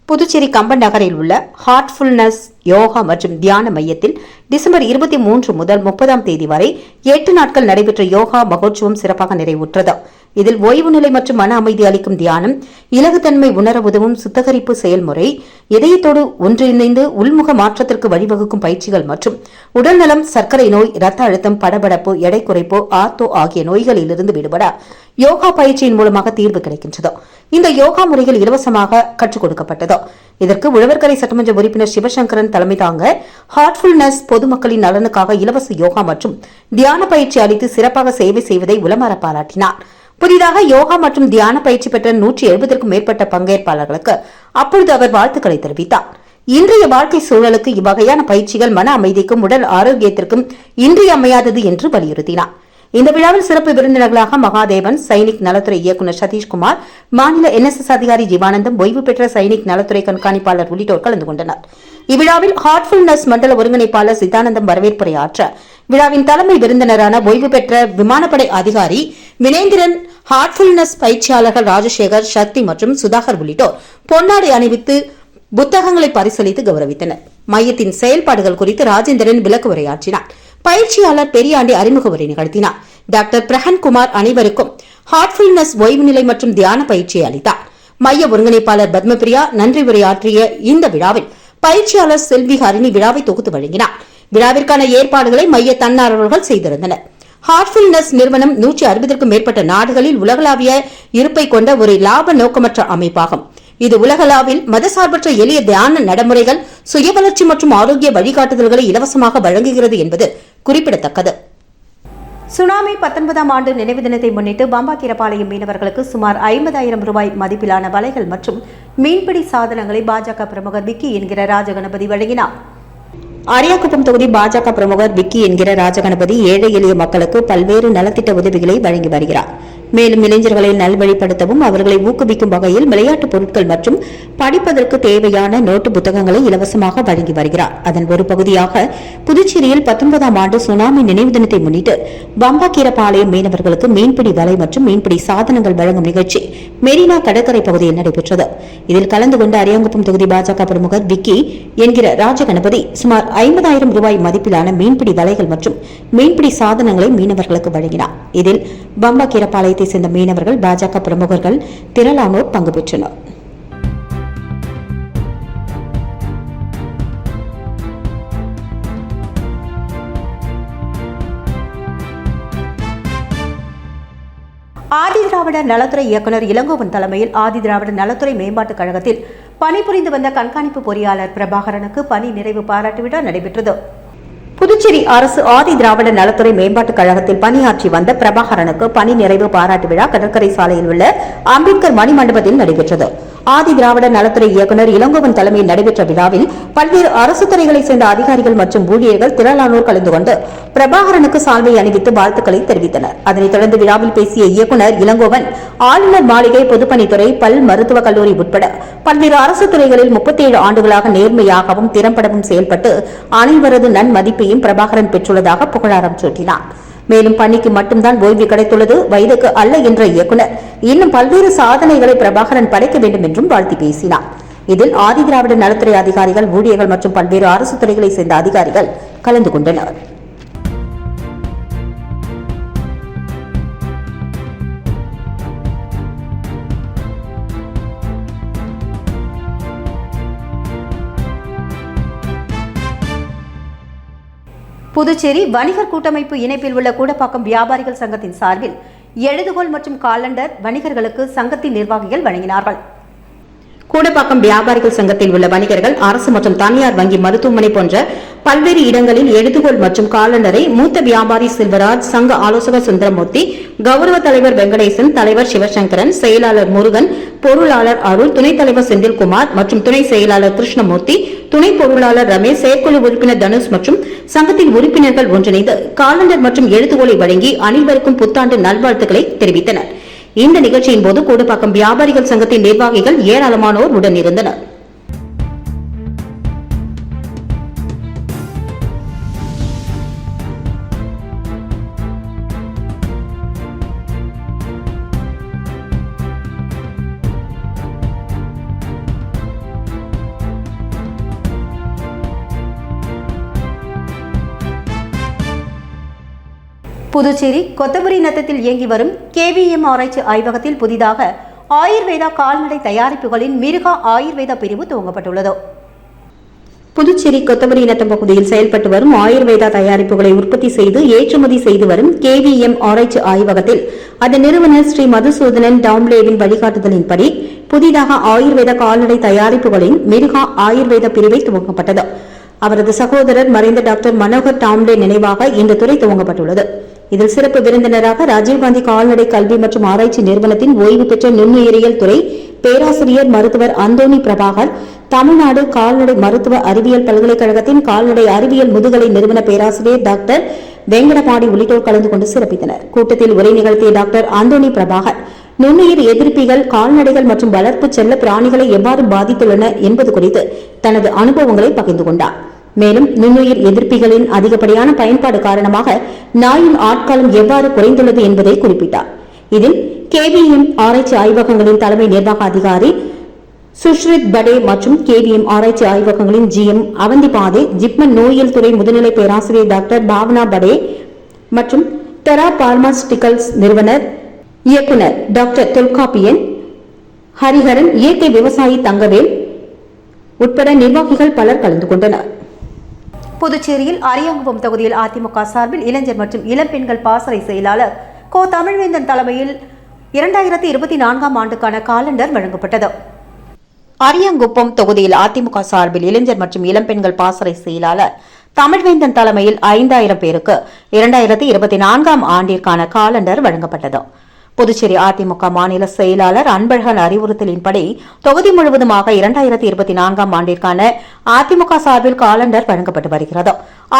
புதுச்சேரி கம்பன் நகரில் உள்ள ஹார்ட்ஃபுல்னஸ் யோகா மற்றும் தியான மையத்தில் டிசம்பர் இருபத்தி மூன்று முதல் முப்பதாம் தேதி வரை எட்டு நாட்கள் நடைபெற்ற யோகா மகோற்சவம் சிறப்பாக நிறைவுற்றது. இதில் ஓய்வு நிலை மற்றும் மன அமைதி அளிக்கும் தியானம் இலகுத்தன்மை உணர உதவும் சுத்தகரிப்பு செயல்முறை இதயத்தோடு ஒன்றிணைந்து உள்முக மாற்றத்திற்கு வழிவகுக்கும் பயிற்சிகள் மற்றும் உடல்நலம் சர்க்கரை நோய் இரத்த அழுத்தம் படபடப்பு எடை குறைப்பு ஆர்த்தோ ஆகிய நோய்களிலிருந்து விடுபட யோகா பயிற்சியின் மூலமாக தீர்வு கிடைக்கின்றது. இந்த யோகா முறைகள் இலவசமாக கற்றுக் கொடுக்கப்பட்டது. இதற்கு உழவர்கரை சட்டமன்ற உறுப்பினர் சிவசங்கரன் தலைமை தாங்க ஹார்ட்ஃபுல்னஸ் பொதுமக்களின் நலனுக்காக இலவச யோகா மற்றும் தியான பயிற்சி அளித்து சிறப்பாக சேவை செய்வதை உளமாற பாராட்டினார். புதிதாக யோகா மற்றும் தியான பயிற்சி பெற்ற நூற்றி எழுபதற்கும் மேற்பட்ட பங்கேற்பாளர்களுக்கு அப்பொழுது அவர் வாழ்த்துக்களை தெரிவித்தார். இன்றைய வாழ்க்கை சூழலுக்கு இவ்வகையான பயிற்சிகள் மன அமைதிக்கும் உடல் ஆரோக்கியத்திற்கும் இன்றியமையாதது என்று வலியுறுத்தினார். இந்த விழாவில் சிறப்பு விருந்தினர்களாக மகாதேவன் சைனிக் நலத்துறை இயக்குநர் சதீஷ்குமார் மாநில என்எஸ்எஸ் அதிகாரி ஜீவானந்தம் ஓய்வு பெற்ற சைனிக் நலத்துறை கண்காணிப்பாளர் உள்ளிட்டோர் கலந்து கொண்டனர். இவ்விழாவில் ஹார்ட்ஃபுல்னஸ் மண்டல ஒருங்கிணைப்பாளர் சித்தானந்தம் வரவேற்புரையாற்ற விழாவின் தலைமை விருந்தினரான ஓய்வு பெற்ற விமானப்படை அதிகாரி வினேந்திரன் ஹார்ட்ஃபுல்னஸ் பயிற்சியாளர்கள் ராஜசேகர் சக்தி மற்றும் சுதாகர் உள்ளிட்டோர் பொன்னாடை அணிவித்து புத்தகங்களை பரிசளித்து கௌரவித்தனர். மையத்தின் செயல்பாடுகள் குறித்து ராஜேந்திரன் விளக்கு உரையாற்றினார். பயிற்சியாளர் பெரியாண்டி அறிமுக உரை நிகழ்த்தினார். டாக்டர் பிரஹன்குமார் அனைவருக்கும் ஹார்ட்ஃபுல்னஸ் ஓய்வு நிலை மற்றும் தியான பயிற்சியை அளித்தார். மைய ஒருங்கிணைப்பாளர் பத்மபிரியா நன்றி உரையாற்றிய இந்த விழாவில் பயிற்சியாளர் செல்வி ஹரிணி விழாவை தொகுத்து வழங்கினார். விழாவிற்கான ஏற்பாடுகளை மைய தன்னார்வலர்கள் செய்திருந்தனர். ஹார்ட்ஃபுல்னஸ் நிறுவனம் நூற்றி அறுபதற்கும் மேற்பட்ட நாடுகளில் உலகளாவிய இருப்பை கொண்ட ஒரு லாப நோக்கமற்ற அமைப்பாகும். இது உலகளாவில் மதசார்பற்ற எளிய தியான நடைமுறைகள் சுய வளர்ச்சி மற்றும் ஆரோக்கிய வழிகாட்டுதல்களை இலவசமாக வழங்குகிறது என்பது குறிப்பிடத்தக்கது. சுனாமி பத்தொன்பதாம் ஆண்டு நினைவு தினத்தை முன்னிட்டு பம்பாக்கிரபாளையம் மீனவர்களுக்கு சுமார் ஐம்பதாயிரம் ரூபாய் மதிப்பிலான வலைகள் மற்றும் மீன்பிடி சாதனங்களை பாஜக பிரமுகர் விக்கி என்கிற ராஜகணபதி வழங்கினார். அரியாக்குப்பம் தொகுதி பாஜக பிரமுகர் விக்கி என்கிற ராஜகணபதி ஏழை எளிய மக்களுக்கு பல்வேறு நலத்திட்ட உதவிகளை வழங்கி வருகிறார். மேலும் இளைஞர்களை நல்வழிப்படுத்தவும் அவர்களை ஊக்குவிக்கும் வகையில் விளையாட்டுப் பொருட்கள் மற்றும் படிப்பதற்கு தேவையான நோட்டு புத்தகங்களை இலவசமாக வழங்கி வருகிறார். அதன் ஒரு பகுதியாக புதுச்சேரியில் பத்தொன்பதாம் ஆண்டு சுனாமி நினைவு தினத்தை முன்னிட்டு பம்பாக்கீரபாளையம் மீனவர்களுக்கு மீன்பிடி வலை மற்றும் மீன்பிடி சாதனங்கள் வழங்கும் நிகழ்ச்சி மெரினா கடற்கரை பகுதியில் நடைபெற்றது. இதில் கலந்து கொண்ட அரியாங்குப்பம் தொகுதி பாஜக பிரமுகர் விக்கி என்கிற ராஜகணபதி சுமார் ஐம்பதாயிரம் ரூபாய் மதிப்பிலான மீன்பிடி வலைகள் மற்றும் மீன்பிடி சாதனங்களை மீனவர்களுக்கு வழங்கினார். இதில் மாவட்டத்தை சேர்ந்த மீனவர்கள் பாஜக பிரமுகர்கள் திரளானோர் பங்கு பெற்றனர். ஆதிதிராவிட நலத்துறை இயக்குனர் இளங்கோவன் தலைமையில் ஆதிதிராவிட நலத்துறை மேம்பாட்டுக் கழகத்தில் பணிபுரிந்து வந்த கண்காணிப்பு பொறியாளர் பிரபாகரனுக்கு பணி நிறைவு பாராட்டு விழா நடைபெற்றது. புதுச்சேரி அரசு ஆதி திராவிட நலத்துறை மேம்பாட்டுக் கழகத்தில் பணியாற்றி வந்த பிரபாகரனுக்கு பணி நிறைவு பாராட்டு விழா கடற்கரை சாலையில் உள்ள அம்பேத்கர் மணிமண்டபத்தில் நடைபெற்றது. ஆதி திராவிட நலத்துறை இயக்குநர் இளங்கோவன் தலைமையில் நடைபெற்ற விழாவில் பல்வேறு அரசு துறைகளைச் சேர்ந்த அதிகாரிகள் மற்றும் ஊழியர்கள் திரளானோர் கலந்து கொண்டு பிரபாகரனுக்கு சால்வை அணிவித்து வாழ்த்துக்களை தெரிவித்தனர். அதனைத் தொடர்ந்து விழாவில் பேசிய இயக்குநர் இளங்கோவன் ஆளுநர் மாளிகை பொதுப்பணித்துறை பல் மருத்துவக் கல்லூரி உட்பட பல்வேறு அரசு துறைகளில் முப்பத்தேழு ஆண்டுகளாக நேர்மையாகவும் திறம்படவும் செயல்பட்டு அனைவரது நன்மதிப்பையும் பிரபாகரன் பெற்றுள்ளதாக புகழாரம் சூட்டினாா் மேலும் பணிக்கு மட்டும்தான் ஓய்வு கிடைத்துள்ளது வயதுக்கு அல்ல என்ற இயக்குனர். இன்னும் பல்வேறு சாதனைகளை பிரபாகரன் படைக்க வேண்டும் என்றும் வாழ்த்தி பேசினார். இதில் ஆதிதிராவிட நலத்துறை அதிகாரிகள் ஊழியர்கள் மற்றும் பல்வேறு அரசு துறைகளைச் சேர்ந்த அதிகாரிகள் கலந்து கொண்டனர். புதுச்சேரி வணிகர் கூட்டமைப்பு இணைப்பில் உள்ள கூடப்பாக்கம் வியாபாரிகள் சங்கத்தின் சார்பில் எழுதுகோல் மற்றும் காலண்டர் வணிகர்களுக்கு சங்கத்தின் நிர்வாகிகள் வழங்கினார்கள். கூடப்பாக்கம் வியாபாரிகள் சங்கத்தில் உள்ள வணிகர்கள் அரசு மற்றும் தனியார் வங்கி மருத்துவமனை போன்ற பல்வேறு இடங்களில் எழுதுகோள் மற்றும் காலண்டரை மூத்த வியாபாரி செல்வராஜ் சங்க ஆலோசகர் சுந்தரமூர்த்தி கௌரவ தலைவர் வெங்கடேசன் தலைவர் சிவசங்கரன் செயலாளர் முருகன் பொருளாளர் அருள் துணைத் தலைவர் செந்தில்குமார் மற்றும் துணை செயலாளர் கிருஷ்ணமூர்த்தி துணை பொருளாளர் ரமேஷ் செயற்குழு உறுப்பினர் தனுஷ் மற்றும் சங்கத்தின் உறுப்பினர்கள் ஒன்றிணைந்து காலண்டர் மற்றும் எழுதுகோலை வழங்கி அனைவருக்கும் புத்தாண்டு நல்வாழ்த்துக்களை தெரிவித்தனர். இந்த நிகழ்ச்சியின் போது கூடப்பாக்கம் வியாபாரிகள் சங்கத்தின் நிர்வாகிகள் ஏராளமானோர் உடன் இருந்தனர். புதுச்சேரி கொத்தபுரி நத்தத்தில் இயங்கி வரும் கேவிஎம் ஆராய்ச்சி ஆய்வகத்தில் புதிதாக ஆயுர்வேதா கால்நடை தயாரிப்புகளின் மிருகா ஆயுர்வேதா பிரிவு துவங்கப்பட்டுள்ளது. புதுச்சேரி கொத்தபுரி இனத்தம் பகுதியில் செயல்பட்டு வரும் ஆயுர்வேதா தயாரிப்புகளை உற்பத்தி செய்து ஏற்றுமதி செய்து வரும் கேவிஎம் ஆராய்ச்சி ஆய்வகத்தில் அதன் நிறுவனர் ஸ்ரீ மதுசூதனன் டாம்லேவின் வழிகாட்டுதலின்படி புதிதாக ஆயுர்வேத கால்நடை தயாரிப்புகளின் மிருகா ஆயுர்வேத பிரிவை துவங்கப்பட்டது அவரது சகோதரர் மறைந்த டாக்டர் மனோகர் டாம்லே நினைவாக இந்த துறை துவங்கப்பட்டுள்ளது. இதில் சிறப்பு விருந்தினராக ராஜீவ்காந்தி கால்நடை கல்வி மற்றும் ஆராய்ச்சி நிறுவனத்தின் ஓய்வு பெற்ற நுண்ணுயிரியல் துறை பேராசிரியர் மருத்துவர் அந்தோனி பிரபாகர் தமிழ்நாடு கால்நடை மருத்துவ அறிவியல் பல்கலைக்கழகத்தின் கால்நடை அறிவியல் முதுகலை நிறுவன பேராசிரியர் டாக்டர் வெங்கடபாடி உள்ளிட்டோர் கலந்து கொண்டு சிறப்பித்தனர். கூட்டத்தில் உரை நிகழ்த்திய டாக்டர் அந்தோணி பிரபாகர் நுண்ணுயிர் எதிர்ப்பிகள் கால்நடைகள் மற்றும் வளர்ப்பு செல்ல பிராணிகளை எவ்வாறு பாதித்துள்ளன என்பது குறித்து தனது அனுபவங்களை பகிர்ந்து கொண்டார். மேலும் நுண்ணுயிர் எதிர்ப்பிகளின் அதிகப்படியான பயன்பாடு காரணமாக நாயின் ஆட்காலம் எவ்வாறு குறைந்துள்ளது என்பதை குறிப்பிட்டார். இதில் கேவிஎம் ஆராய்ச்சி ஆய்வகங்களின் தலைமை நிர்வாக அதிகாரி சுஷ்ரித் படே மற்றும் கேவிஎம் ஆராய்ச்சி ஆய்வகங்களின் ஜிஎம் அவந்திபாதே ஜிப்மன் நோயியல் துறை முதுநிலை பேராசிரியர் டாக்டர் பாவனா படே மற்றும் தெரா பார்மாஸ்டிகல்ஸ் நிறுவனர் இயக்குனர் டாக்டர் தொல்காப்பியன் ஹரிஹரன் இயற்கை விவசாயி தங்கவேல் உட்பட நிர்வாகிகள் பலர் கலந்து கொண்டனர். புதுச்சேரியில் அரியாங்குப்பம் தொகுதியில் அதிமுக சார்பில் இளைஞர் மற்றும் இளம்பெண்கள் பாசறை செயலாளர் கோ தமிழ்வேந்தன் தலைமையில் இரண்டாயிரத்தி இருபத்தி நான்காம் ஆண்டுக்கான காலண்டர் வழங்கப்பட்டது. அரியாங்குப்பம் தொகுதியில் அதிமுக சார்பில் இளைஞர் மற்றும் இளம்பெண்கள் பாசறை செயலாளர் தமிழ்வேந்தன் தலைமையில் ஐந்தாயிரம் பேருக்கு இரண்டாயிரத்தி இருபத்தி நான்காம் ஆண்டிற்கான காலண்டர் வழங்கப்பட்டது. புதுச்சேரி அதிமுக மாநில செயலாளர் அன்பழகன் அறிவுறுத்தலின்படி தொகுதி முழுவதுமாக இரண்டாயிரத்தி இருபத்தி நான்காம் ஆண்டிற்கான அதிமுக சார்பில் காலண்டர் வழங்கப்பட்டு வருகிறது.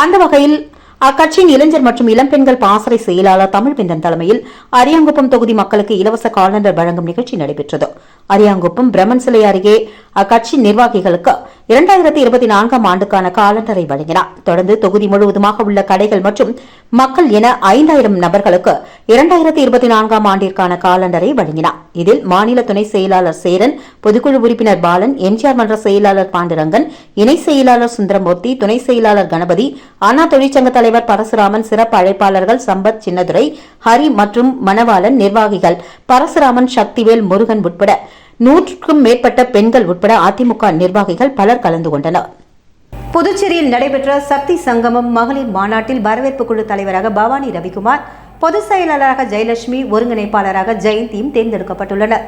அந்த வகையில் அக்கட்சியின் இளைஞர் மற்றும் இளம்பெண்கள் பாசறை செயலாளர் தமிழ்வேந்தன் தலைமையில் அரியாங்குப்பம் தொகுதி மக்களுக்கு இலவச காலண்டர் வழங்கும் நிகழ்ச்சி நடைபெற்றது. அரியாங்குப்பம் பிரம்மன் சிலை அருகே அக்கட்சி நிர்வாகிகளுக்கு இரண்டாயிரத்தி இருபத்தி நான்காம் ஆண்டுக்கான காலண்டரை வழங்கினார். தொடர்ந்து தொகுதி முழுவதுமாக உள்ள கடைகள் மற்றும் மக்கள் என ஐந்தாயிரம் நபர்களுக்கு இரண்டாயிரத்தி இருபத்தி நான்காம் ஆண்டிற்கான காலண்டரை வழங்கினார். இதில் மாநில துணை செயலாளர் சேரன் பொதுக்குழு உறுப்பினர் பாலன் எம்ஜிஆர் மன்ற செயலாளர் பாண்டுரங்கன் இணை செயலாளர் சுந்தரமூர்த்தி துணை செயலாளர் கணபதி அண்ணா தொழிற்சங்க தலைவர் பரசுராமன் சிறப்பு அழைப்பாளர்கள் சம்பத் சின்னதுரை ஹரி மற்றும் மணவாளன் நிர்வாகிகள் பரசுராமன் சக்திவேல் முருகன் உட்பட நூற்றுக்கும் மேற்பட்ட பெண்கள் உட்பட அதிமுக நிர்வாகிகள் பலர் கலந்து கொண்டனர். புதுச்சேரியில் நடைபெற்ற சக்தி சங்கமம் மகளிர் மாநாட்டில் வரவேற்பு குழு தலைவராக பவானி ரவிக்குமார் பொதுச் செயலாளராக ஜெயலட்சுமி ஒருங்கிணைப்பாளராக ஜெயந்தியும் தேர்ந்தெடுக்கப்பட்டுள்ளனர்.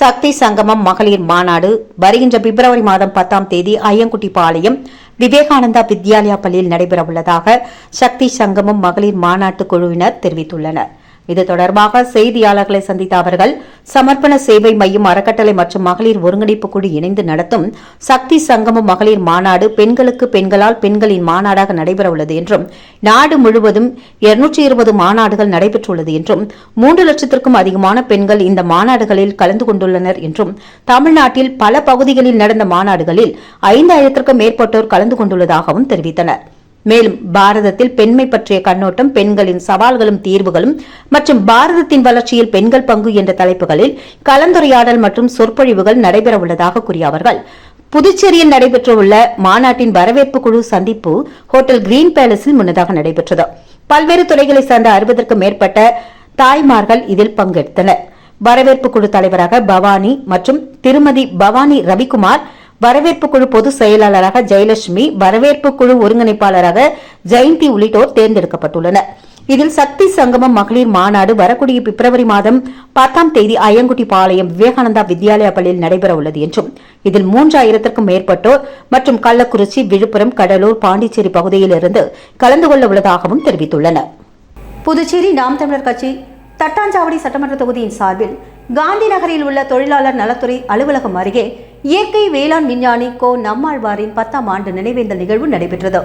சக்தி சங்கமம் மகளிர் மாநாடு வருகின்ற பிப்ரவரி மாதம் பத்தாம் தேதி ஐயங்குட்டிப்பாளையம் விவேகானந்தா வித்யாலயா பள்ளியில் நடைபெறவுள்ளதாக சக்தி சங்கமம் மகளிர் மாநாட்டு குழுவினர் தெரிவித்துள்ளனர். இது தொடர்பாக செய்தியாளர்களை சந்தித்த அவர்கள் சமர்ப்பண சேவை மையம் அறக்கட்டளை மற்றும் மகளிர் ஒருங்கிணைப்பு குழு இணைந்து நடத்தும் சக்தி சங்கமம் மகளிர் மாநாடு பெண்களுக்கு பெண்களால் பெண்களின் மாநாடாக நடைபெறவுள்ளது என்றும் நாடு முழுவதும் இருநூற்றி இருபது மாநாடுகள் நடைபெற்றுள்ளது என்றும் மூன்று லட்சத்திற்கும் அதிகமான பெண்கள் இந்த மாநாடுகளில் கலந்து கொண்டுள்ளனர் என்றும் தமிழ்நாட்டில் பல பகுதிகளில் நடந்த மாநாடுகளில் ஐந்தாயிரத்திற்கும் மேற்பட்டோர் கலந்து கொண்டுள்ளதாகவும் தெரிவித்தனர். மேலும் பாரதத்தில் பெண்மை பற்றிய கண்ணோட்டம் பெண்களின் சவால்களும் தீர்வுகளும் மற்றும் பாரதத்தின் வளர்ச்சியில் பெண்கள் பங்கு என்ற தலைப்புகளில் கலந்துரையாடல் மற்றும் சொற்பொழிவுகள் நடைபெறவுள்ளதாக கூறிய அவர்கள். புதுச்சேரியில் நடைபெறவுள்ள மாநாட்டின் வரவேற்பு குழு சந்திப்பு ஹோட்டல் கிரீன் பேலஸில் முன்னதாக நடைபெற்றது. பல்வேறு துறைகளை சார்ந்த அறுபதற்கும் மேற்பட்ட தாய்மார்கள் இதில் பங்கெடுத்தனர் வரவேற்பு குழு தலைவராக பவானி மற்றும் திருமதி பவானி ரவிக்குமார் வரவேற்பு குழு பொதுச் செயலாளராக ஜெயலட்சுமி வரவேற்பு குழு ஒருங்கிணைப்பாளராக ஜெயந்தி உள்ளிட்டோர் தேர்ந்தெடுக்கப்பட்டுள்ளனர். இதில் சக்தி சங்கமம் மகளிர் மாநாடு வரக்கூடிய பிப்ரவரி மாதம் பத்தாம் தேதி ஐயங்குட்டிப்பாளையம் விவேகானந்தா வித்யாலயா பள்ளியில் நடைபெறவுள்ளது என்றும் இதில் மூன்றாயிரத்திற்கும் மேற்பட்டோர் மற்றும் கள்ளக்குறிச்சி விழுப்புரம் கடலூர் பாண்டிச்சேரி பகுதியிலிருந்து கலந்து கொள்ள உள்ளதாகவும் தெரிவித்துள்ளனர். புதுச்சேரி நாம் தமிழர் கட்சி தட்டாஞ்சாவடி சட்டமன்ற தொகுதியின் சார்பில் காந்தி நகரில் உள்ள தொழிலாளர் நலத்துறை அலுவலகம் அருகே இயற்கை வேளாண் விஞ்ஞானி கோ நம்மாழ்வாரின் பத்தாம் ஆண்டு நினைவேந்தல் நிகழ்வு நடைபெற்றது.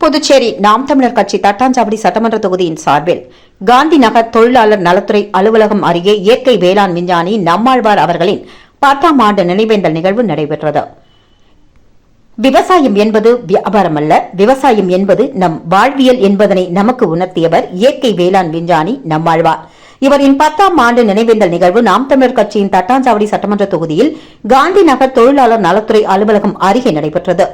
புதுச்சேரி நாம் தமிழர் கட்சி தட்டாஞ்சாவடி சட்டமன்ற தொகுதியின் சார்பில் காந்தி நகர் தொழிலாளர் நலத்துறை அலுவலகம் அருகே இயற்கை வேளாண் விஞ்ஞானி நம்மாழ்வார் அவர்களின் பத்தாம் ஆண்டு நினைவேந்தல் நிகழ்வு நடைபெற்றது. விவசாயம் என்பது வியாபாரம் அல்ல விவசாயம் என்பது நம் வாழ்வியல் என்பதனை நமக்கு உணர்த்தியவர் இயற்கை வேளாண் விஞ்ஞானி நம்மாழ்வார். இவரின் பத்தாம் ஆண்டு நினைவேந்தல் நிகழ்வு நாம் தமிழர் கட்சியின் தட்டாஞ்சாவடி சட்டமன்ற தொகுதியில் காந்தி நகர் தொழிலாளர் நலத்துறை அலுவலகம் அருகே நடைபெற்றது.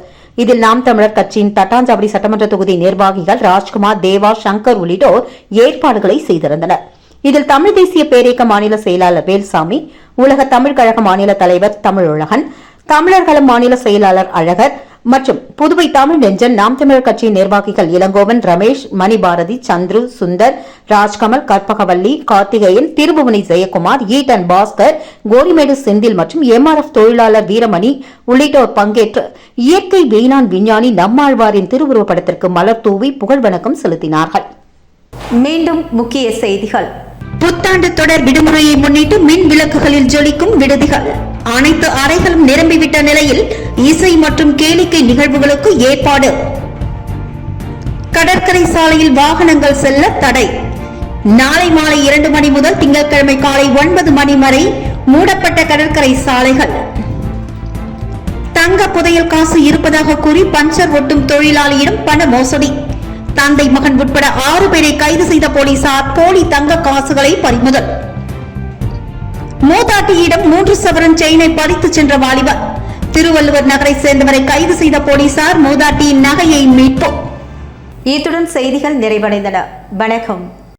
இதில் நாம் தமிழர் கட்சியின் தட்டாஞ்சாவடி சட்டமன்ற தொகுதி நிர்வாகிகள் ராஜ்குமார் தேவா சங்கர் உள்ளிட்டோர் ஏற்பாடுகளை செய்திருந்தனர். இதில் தமிழ் தேசிய பேரியக்க மாநில செயலாளர் வேல்சாமி உலக தமிழ்கழக மாநில தலைவர் தமிழுலகன் தமிழர்கள மாநில செயலாளர் அழகர் மற்றும் புதுவை தமிழ் நெஞ்சன் நாம் தமிழர் கட்சியின் நிர்வாகிகள் இளங்கோவன் ரமேஷ் மணிபாரதி சந்துரு சுந்தர் ராஜ்கமல் கற்பகவல்லி கார்த்திகேயன் திருபுவனை ஜெயக்குமார் ஈட்டன் பாஸ்கர் கோரிமேடு செந்தில் மற்றும் எம்ஆர்எஃப் தொழிலாளர் வீரமணி உள்ளிட்டோர் பங்கேற்று இயற்கை வேளாண் விஞ்ஞானி நம்மாழ்வாரின் திருவுருவப் படத்திற்கு மலர் தூவி புகழ் வணக்கம் செலுத்தினார்கள். மீண்டும் முக்கிய செய்திகள். புத்தாண்டு தொடர் விடுமுறையை முன்னிட்டு மின் விளக்குகளில் ஜொலிக்கும் விடுதிகள். அனைத்து அறைகளும் நிரம்பிவிட்ட நிலையில் இசை மற்றும் கேளிக்கை நிகழ்வுகளுக்கு ஏற்பாடு. கடற்கரை சாலையில் வாகனங்கள் செல்ல தடை. நாளை மாலை இரண்டு மணி முதல் திங்கட்கிழமை காலை ஒன்பது மணி வரை மூடப்பட்ட கடற்கரை சாலைகள். தங்க புதையல் காசு இருப்பதாக கூறி பஞ்சர் ஒட்டும் தொழிலாளியிடம் பண மோசடி. தந்தை மகன் உட்பட ஆறு பேரை கைது செய்த போலீசார் போலி தங்க காசுகளை பறிமுதல். மூதாட்டியிடம் மூன்று சவரன் செயினை பறித்து சென்ற வாலிபர். திருவள்ளுவர் நகரை சேர்ந்தவரை கைது செய்த போலீசார் மூதாட்டியின் நகையை மீட்போம். இத்துடன் செய்திகள் நிறைவடைந்தன. வணக்கம்.